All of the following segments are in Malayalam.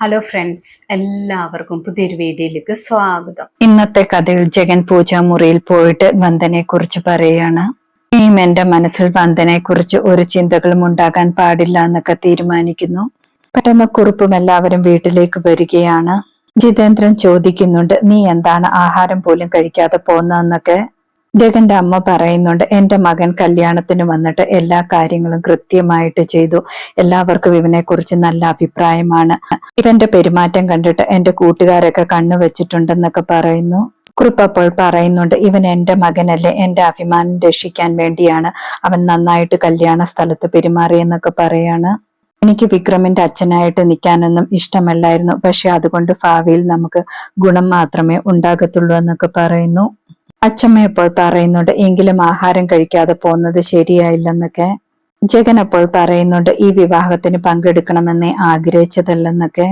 ഹലോ ഫ്രണ്ട്സ് എല്ലാവർക്കും പുതിയൊരു വീഡിയോയിലേക്ക് സ്വാഗതം. ഇന്നത്തെ കഥയിൽ ജഗൻ പൂജാമുറിയിൽ പോയിട്ട് വന്ദനെ കുറിച്ച് പറയുകയാണ് എന്റെ മനസ്സിൽ വന്ദനെ കുറിച്ച് ഒരു ചിന്തകളും ഉണ്ടാകാൻ പാടില്ല എന്നൊക്കെ തീരുമാനിക്കുന്നു. പെട്ടെന്ന് കുറിപ്പും എല്ലാവരും വീട്ടിലേക്ക് വരികയാണ്. ജിതേന്ദ്രൻ ചോദിക്കുന്നുണ്ട് നീ എന്താണ് ആഹാരം പോലും കഴിക്കാതെ പോന്നതെന്നൊക്കെ? ജഗന്റെ അമ്മ പറയുന്നുണ്ട് എന്റെ മകൻ കല്യാണത്തിന് വന്നിട്ട് എല്ലാ കാര്യങ്ങളും കൃത്യമായിട്ട് ചെയ്തു. എല്ലാവർക്കും ഇവനെ കുറിച്ച് നല്ല അഭിപ്രായമാണ്. ഇവന്റെ പെരുമാറ്റം കണ്ടിട്ട് എന്റെ കൂട്ടുകാരൊക്കെ കണ്ണു വെച്ചിട്ടുണ്ടെന്നൊക്കെ പറയുന്നു. കുറിപ്പ് അപ്പോൾ പറയുന്നുണ്ട് ഇവൻ എന്റെ മകനല്ലേ എന്റെ അഭിമാനം രക്ഷിക്കാൻ വേണ്ടിയാണ്. അവൻ നന്നായിട്ട് കല്യാണ സ്ഥലത്ത് പെരുമാറിയെന്നൊക്കെ പറയാണ്. എനിക്ക് വിക്രമിന്റെ അച്ഛനായിട്ട് നിൽക്കാനൊന്നും ഇഷ്ടമല്ലായിരുന്നു. പക്ഷെ അതുകൊണ്ട് ഭാവിയിൽ നമുക്ക് ഗുണം മാത്രമേ ഉണ്ടാകത്തുള്ളൂ എന്നൊക്കെ പറയുന്നു. അച്ഛമ്മ ഇപ്പോൾ പറയുന്നുണ്ട് എങ്കിലും ആഹാരം കഴിക്കാതെ പോകുന്നത് ശരിയായില്ലെന്നൊക്കെ. ജഗൻ അപ്പോൾ പറയുന്നുണ്ട് ഈ വിവാഹത്തിന് പങ്കെടുക്കണമെന്നേ ആഗ്രഹിച്ചതല്ലെന്നൊക്കെ.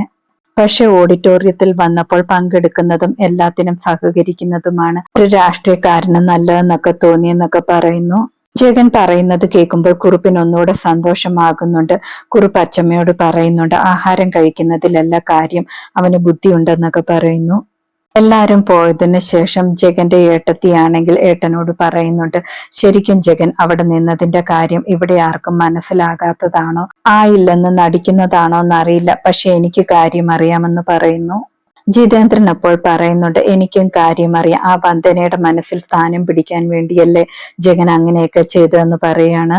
പക്ഷെ ഓഡിറ്റോറിയത്തിൽ വന്നപ്പോൾ പങ്കെടുക്കുന്നതും എല്ലാത്തിനും സഹകരിക്കുന്നതുമാണ് ഒരു രാഷ്ട്രീയക്കാരന് നല്ലതെന്നൊക്കെ തോന്നിയെന്നൊക്കെ പറയുന്നു. ജഗൻ പറയുന്നത് കേൾക്കുമ്പോൾ കുറുപ്പിന് ഒന്നുകൂടെ സന്തോഷമാകുന്നുണ്ട്. കുറുപ്പ് അച്ചമ്മയോട് പറയുന്നുണ്ട് ആഹാരം കഴിക്കുന്നതിലല്ല കാര്യം അവന് ബുദ്ധിയുണ്ടെന്നൊക്കെ പറയുന്നു. എല്ലാരും പോയതിനു ശേഷം ജഗന്റെ ഏട്ടത്തിയാണെങ്കിൽ ഏട്ടനോട് പറയുന്നുണ്ട് ശരിക്കും ജഗൻ അവിടെ നിന്നതിന്റെ കാര്യം ഇവിടെ ആർക്കും മനസ്സിലാകാത്തതാണോ? ആയില്ലെന്ന് നടിക്കുന്നതാണോ എന്നറിയില്ല പക്ഷെ എനിക്ക് കാര്യം അറിയാമെന്ന് പറയുന്നു. ജിതേന്ദ്രൻ അപ്പോൾ പറയുന്നുണ്ട് എനിക്കും കാര്യം അറിയാം. ആ വന്ദനയുടെ മനസ്സിൽ സ്ഥാനം പിടിക്കാൻ വേണ്ടിയല്ലേ ജഗൻ അങ്ങനെയൊക്കെ ചെയ്തതെന്ന് പറയാണ്.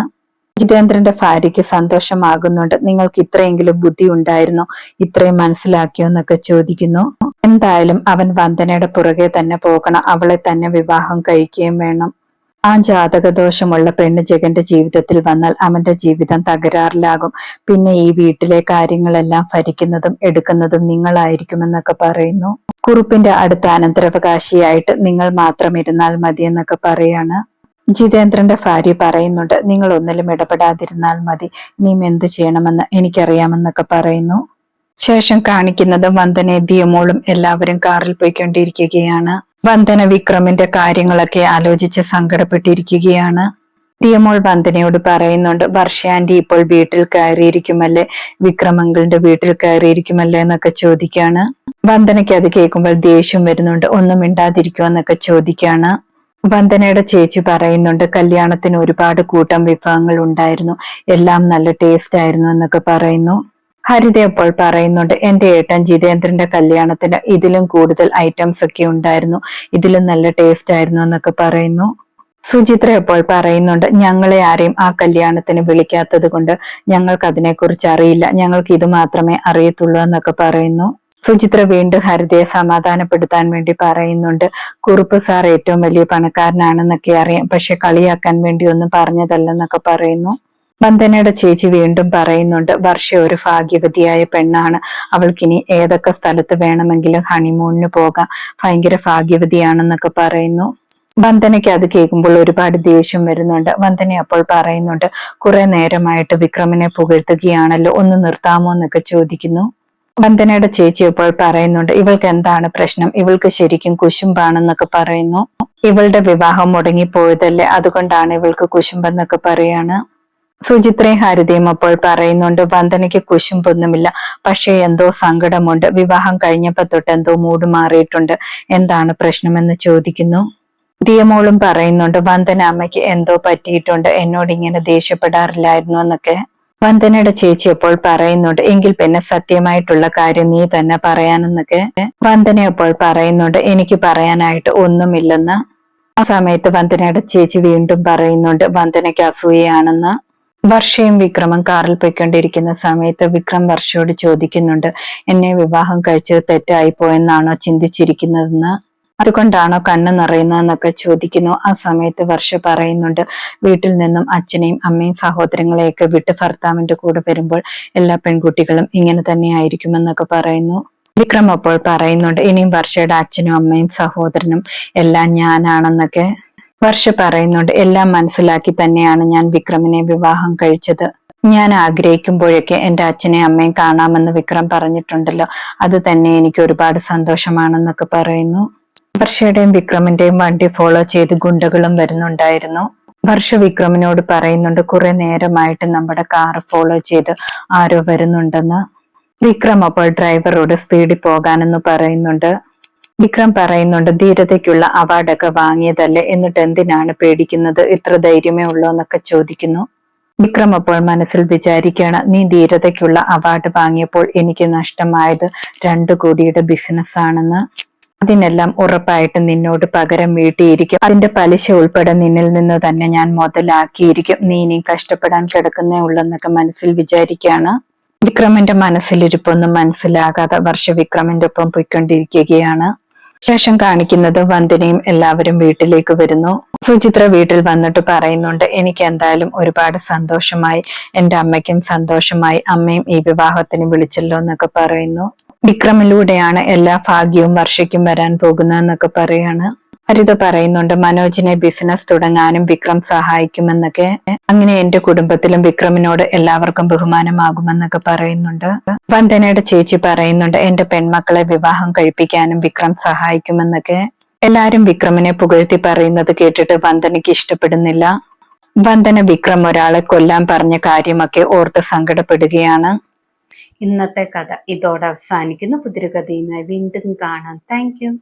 ജിതേന്ദ്രന്റെ ഭാര്യയ്ക്ക് സന്തോഷമാകുന്നുണ്ട് നിങ്ങൾക്ക് ഇത്രയെങ്കിലും ബുദ്ധി ഉണ്ടായിരുന്നോ? ഇത്രയും മനസ്സിലാക്കിയോ? എന്നൊക്കെ ചോദിക്കുന്നു. എന്തായാലും അവൻ വന്ദനയുടെ പുറകെ തന്നെ പോകണം. അവളെ തന്നെ വിവാഹം കഴിക്കുകയും വേണം. ആ ജാതകദോഷമുള്ള പെണ്ണ് ജഗന്റെ ജീവിതത്തിൽ വന്നാൽ അവന്റെ ജീവിതം തകരാറിലാകും. പിന്നെ ഈ വീട്ടിലെ കാര്യങ്ങളെല്ലാം ഭരിക്കുന്നതും എടുക്കുന്നതും നിങ്ങളായിരിക്കുമെന്നൊക്കെ പറയുന്നു. കുറുപ്പിന്റെ അടുത്ത അനന്തരാവകാശിയായിട്ട് നിങ്ങൾ മാത്രം ഇരുന്നാൽ മതി എന്നൊക്കെ പറയാണ്. ജിതേന്ദ്രന്റെ ഭാര്യ പറയുന്നുണ്ട് നിങ്ങൾ ഒന്നിലും ഇടപെടാതിരുന്നാൽ മതി. ഇനിയും എന്ത് ചെയ്യണമെന്ന് എനിക്കറിയാമെന്നൊക്കെ പറയുന്നു. ശേഷം കാണിക്കുന്നത് വന്ദനെ ദിയമോളും എല്ലാവരും കാറിൽ പോയിക്കൊണ്ടിരിക്കുകയാണ്. വന്ദന വിക്രമിന്റെ കാര്യങ്ങളൊക്കെ ആലോചിച്ച് സങ്കടപ്പെട്ടിരിക്കുകയാണ്. ദിയമോൾ വന്ദനയോട് പറയുന്നുണ്ട് വർഷാന്റി ഇപ്പോൾ വീട്ടിൽ കയറിയിരിക്കുമല്ലേ? വിക്രമങ്ങളുടെ വീട്ടിൽ കയറിയിരിക്കുമല്ലേ എന്നൊക്കെ ചോദിക്കാണ്. വന്ദനയ്ക്ക് അത് കേൾക്കുമ്പോൾ ദേഷ്യം വരുന്നുണ്ട് ഒന്നും മിണ്ടാതിരിക്കുമോ എന്നൊക്കെ ചോദിക്കാണ്. വന്ദനയുടെ ചേച്ചി പറയുന്നുണ്ട് കല്യാണത്തിന് ഒരുപാട് കൂട്ടം വിഭവങ്ങൾ ഉണ്ടായിരുന്നു. എല്ലാം നല്ല ടേസ്റ്റ് ആയിരുന്നു എന്നൊക്കെ പറയുന്നു. ഹരിത അപ്പോൾ പറയുന്നുണ്ട് എന്റെ ഏട്ടൻ ജിതേന്ദ്രന്റെ കല്യാണത്തിന് ഇതിലും കൂടുതൽ ഐറ്റംസ് ഒക്കെ ഉണ്ടായിരുന്നു. ഇതിലും നല്ല ടേസ്റ്റ് ആയിരുന്നു എന്നൊക്കെ പറയുന്നു. സുചിത്ര ഇപ്പോൾ പറയുന്നുണ്ട് ഞങ്ങളെ ആരെയും ആ കല്യാണത്തിന് വിളിക്കാത്തത് കൊണ്ട് ഞങ്ങൾക്ക് അതിനെക്കുറിച്ച് അറിയില്ല. ഞങ്ങൾക്ക് ഇത് മാത്രമേ അറിയത്തുള്ളൂ എന്നൊക്കെ പറയുന്നു. സുചിത്ര വീണ്ടും ഹരിതയെ സമാധാനപ്പെടുത്താൻ വേണ്ടി പറയുന്നുണ്ട് കുറുപ്പ് സാർ ഏറ്റവും വലിയ പണക്കാരനാണെന്നൊക്കെ അറിയാം. പക്ഷെ കളിയാക്കാൻ വേണ്ടി ഒന്നും പറഞ്ഞതല്ലെന്നൊക്കെ പറയുന്നു. വന്ദനയുടെ ചേച്ചി വീണ്ടും പറയുന്നുണ്ട് വർഷ ഒരു ഭാഗ്യവതിയായ പെണ്ണാണ്. അവൾക്കിനി ഏതൊക്കെ സ്ഥലത്ത് വേണമെങ്കിലും ഹണിമൂണിന് പോകാം. ഭയങ്കര ഭാഗ്യവതിയാണെന്നൊക്കെ പറയുന്നു. വന്ദനയ്ക്ക് അത് കേൾക്കുമ്പോൾ ഒരുപാട് ദേഷ്യം വരുന്നുണ്ട്. വന്ദന അപ്പോൾ പറയുന്നുണ്ട് കുറെ നേരമായിട്ട് വിക്രമിനെ പുകഴ്ത്തുകയാണല്ലോ ഒന്ന് നിർത്താമോ എന്നൊക്കെ ചോദിക്കുന്നു. വന്ദനയുടെ ചേച്ചി അപ്പോൾ പറയുന്നുണ്ട് ഇവൾക്ക് എന്താണ് പ്രശ്നം? ഇവൾക്ക് ശരിക്കും കുശുമ്പാണെന്നൊക്കെ പറയുന്നു. ഇവളുടെ വിവാഹം മുടങ്ങിപ്പോയതല്ലേ അതുകൊണ്ടാണ് ഇവൾക്ക് കുശുമ്പെന്നൊക്കെ പറയാണ്. സുചിത്രയും ഹരിതയും അപ്പോൾ പറയുന്നുണ്ട് വന്ദനയ്ക്ക് കുശുമ്പൊന്നുമില്ല. പക്ഷേ എന്തോ സങ്കടമുണ്ട്. വിവാഹം കഴിഞ്ഞപ്പോ തൊട്ട് എന്തോ മൂട് മാറിയിട്ടുണ്ട്. എന്താണ് പ്രശ്നമെന്ന് ചോദിക്കുന്നു? ദിയമോളും പറയുന്നുണ്ട് വന്ദന അമ്മയ്ക്ക് എന്തോ പറ്റിയിട്ടുണ്ട്. എന്നോട് ഇങ്ങനെ ദേഷ്യപ്പെടാറില്ലായിരുന്നു എന്നൊക്കെ. വന്ദനയുടെ ചേച്ചി അപ്പോൾ പറയുന്നുണ്ട് എങ്കിൽ പിന്നെ സത്യമായിട്ടുള്ള കാര്യം നീ തന്നെ പറയാനെന്നൊക്കെ. വന്ദന അപ്പോൾ പറയുന്നുണ്ട് എനിക്ക് പറയാനായിട്ട് ഒന്നുമില്ലെന്ന്. ആ സമയത്ത് വന്ദനയുടെ ചേച്ചി വീണ്ടും പറയുന്നുണ്ട് വന്ദനയ്ക്ക് അസൂയയാണെന്ന്. വർഷയും വിക്രമം കാറിൽ പോയിക്കൊണ്ടിരിക്കുന്ന സമയത്ത് വിക്രം വർഷയോട് ചോദിക്കുന്നുണ്ട് എന്നെ വിവാഹം കഴിച്ചത് തെറ്റായി പോയെന്നാണോ ചിന്തിച്ചിരിക്കുന്നതെന്ന്? അതുകൊണ്ടാണോ കണ്ണ് നിറയുന്നതെന്നൊക്കെ ചോദിക്കുന്നു. ആ സമയത്ത് വർഷ പറയുന്നുണ്ട് വീട്ടിൽ നിന്നും അച്ഛനെയും അമ്മയും സഹോദരങ്ങളെയൊക്കെ വിട്ട് ഭർത്താവിന്റെ കൂടെ വരുമ്പോൾ എല്ലാ പെൺകുട്ടികളും ഇങ്ങനെ തന്നെ ആയിരിക്കുമെന്നൊക്കെ പറയുന്നു. വിക്രം അപ്പോൾ പറയുന്നുണ്ട് ഇനിയും വർഷയുടെ അച്ഛനും അമ്മയും സഹോദരനും എല്ലാം ഞാനാണെന്നൊക്കെ. വർഷ പറയുന്നുണ്ട് എല്ലാം മനസ്സിലാക്കി തന്നെയാണ് ഞാൻ വിക്രമിനെ വിവാഹം കഴിച്ചത്. ഞാൻ ആഗ്രഹിക്കുമ്പോഴൊക്കെ എന്റെ അച്ഛനെ അമ്മയും കാണാമെന്ന് വിക്രം പറഞ്ഞിട്ടുണ്ടല്ലോ. അത് തന്നെ എനിക്ക് ഒരുപാട് സന്തോഷമാണെന്നൊക്കെ പറയുന്നു. വർഷയുടെയും വിക്രമിന്റെയും വണ്ടി ഫോളോ ചെയ്ത് ഗുണ്ടകളും വരുന്നുണ്ടായിരുന്നു. വർഷ വിക്രമിനോട് പറയുന്നുണ്ട് കുറെ നേരമായിട്ട് നമ്മുടെ കാർ ഫോളോ ചെയ്ത് ആരോ വരുന്നുണ്ടെന്ന്. വിക്രം അപ്പോൾ ഡ്രൈവറോട് സ്പീഡിൽ പോകാനെന്ന് പറയുന്നുണ്ട്. വിക്രം പറയുന്നുണ്ട് ധീരതയ്ക്കുള്ള അവാർഡൊക്കെ വാങ്ങിയതല്ലേ? എന്നിട്ട് എന്തിനാണ് പേടിക്കുന്നത്? ഇത്ര ധൈര്യമേ ഉള്ളൂ എന്നൊക്കെ ചോദിക്കുന്നു. വിക്രം അപ്പോൾ മനസ്സിൽ വിചാരിക്കുകയാണ് നീ ധീരതയ്ക്കുള്ള അവാർഡ് വാങ്ങിയപ്പോൾ എനിക്ക് നഷ്ടമായത് രണ്ടു കോടിയുടെ ബിസിനസ് ആണെന്ന് അതിനെല്ലാം ഉറപ്പായിട്ട് നിന്നോട് പകരം വീട്ടിയിരിക്കും. അതിന്റെ പലിശ ഉൾപ്പെടെ നിന്നിൽ നിന്ന് തന്നെ ഞാൻ മുതലാക്കിയിരിക്കും. നീ ഇനി കഷ്ടപ്പെടാൻ കിടക്കുന്നേ ഉള്ളെന്നൊക്കെ മനസ്സിൽ വിചാരിക്കുകയാണ്. വിക്രമിന്റെ മനസ്സിലിരിപ്പൊന്നും മനസ്സിലാകാതെ വർഷ വിക്രമിന്റെ ഒപ്പം പോയിക്കൊണ്ടിരിക്കുകയാണ്. ശേഷം കാണിക്കുന്നത് വന്ദനയും എല്ലാവരും വീട്ടിലേക്ക് വരുന്നു. സുചിത്ര വീട്ടിൽ വന്നിട്ട് പറയുന്നുണ്ട് എനിക്ക് എന്തായാലും ഒരുപാട് സന്തോഷമായി. എന്റെ അമ്മയ്ക്കും സന്തോഷമായി. അമ്മയും ഈ വിവാഹത്തിന് വിളിച്ചല്ലോ എന്നൊക്കെ പറയുന്നു. വിക്രമിലൂടെയാണ് എല്ലാ ഭാഗ്യവും വർഷയ്ക്കും വരാൻ പോകുന്നതെന്നൊക്കെ പറയാണ്. ഹരിത പറയുന്നുണ്ട് മനോജിനെ ബിസിനസ് തുടങ്ങാനും വിക്രം സഹായിക്കുമെന്നൊക്കെ. അങ്ങനെ എന്റെ കുടുംബത്തിലും വിക്രമിനോട് എല്ലാവർക്കും ബഹുമാനമാകുമെന്നൊക്കെ പറയുന്നുണ്ട്. വന്ദനയുടെ ചേച്ചി പറയുന്നുണ്ട് എന്റെ പെൺമക്കളെ വിവാഹം കഴിപ്പിക്കാനും വിക്രം സഹായിക്കുമെന്നൊക്കെ. എല്ലാരും വിക്രമിനെ പുകഴ്ത്തി പറയുന്നത് കേട്ടിട്ട് വന്ദനയ്ക്ക് ഇഷ്ടപ്പെടുന്നില്ല. വന്ദന വിക്രം ഒരാളെ കൊല്ലാൻ പറഞ്ഞ കാര്യമൊക്കെ ഓർത്ത് സങ്കടപ്പെടുകയാണ്. ഇന്നത്തെ കഥ ഇതോടെ അവസാനിക്കുന്നു. പുതിരകഥയുമായി വീണ്ടും കാണാം. താങ്ക്